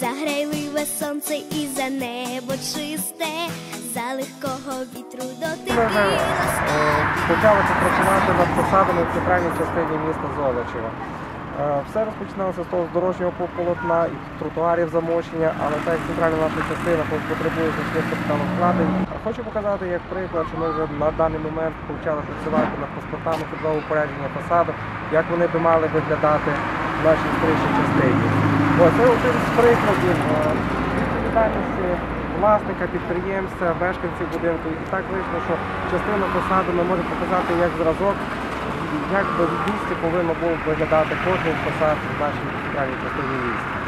заграйливе сонце і за небо чисте, за легкого вітру Ми дотики вже е, почали працювати над посадами в центральній частині міста Золочева. Е, Все розпочиналося з того з дорожнього полотна і тротуарів замощення, але як центральна наша частина пот- потребує значних капіталовкладень. Хочу показати як приклад, що ми вже на даний момент почали працювати над паспортами судового упорядження фасаду, як вони би мали виглядати нашій історичній частині. Це один з прикладів е, відповідальності власника, підприємця, мешканців будинку. І так вийшло, що частину фасаду ми можемо показати як зразок, як би в місті повинно було виглядати кожен фасад в нашій центральній частині міста.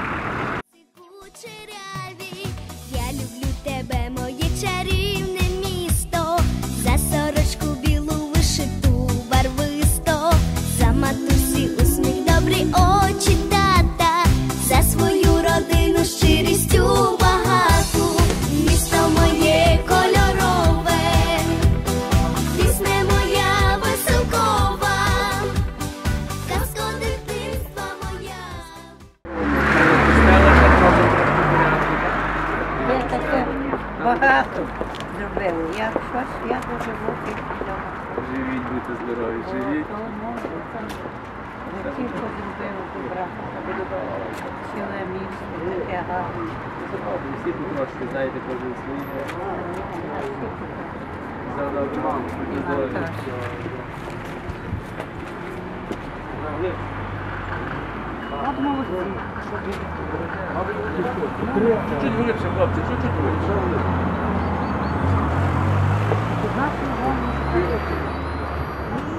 багато зробили. Я щось, я дуже муки вдома. Живіть, будьте здорові, живіть. Тільки зробили добра. Ціле місто, таке гарне. Всі тут трошки, знаєте, кожен свій. Задав маму, будьте здорові. От молодці. Чуть глибше, хлопці, чуть-чуть глибше.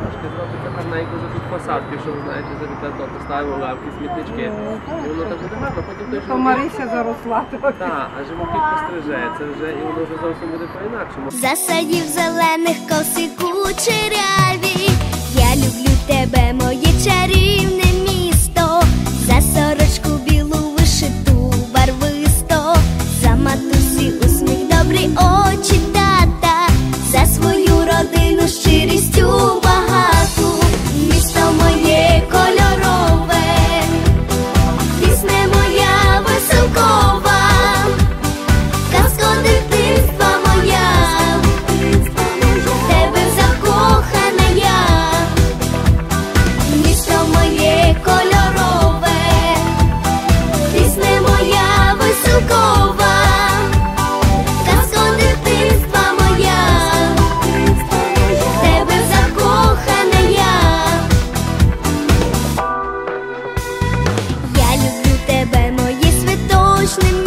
Трошки зробиться гарненько за тут фасад пішов, знаєте, за тут поставив лавки, смітнички. І воно так буде гарно, потім той То живопис. Марися заросла. Так, а живопис пострижеться вже, і воно вже зовсім буде по-інакшому. Засадів зелених коси кучеряві, моє кольорове, пісне моя високова, казко дитинства моя, в тебе закохана я. Люблю тебе, моє святочне.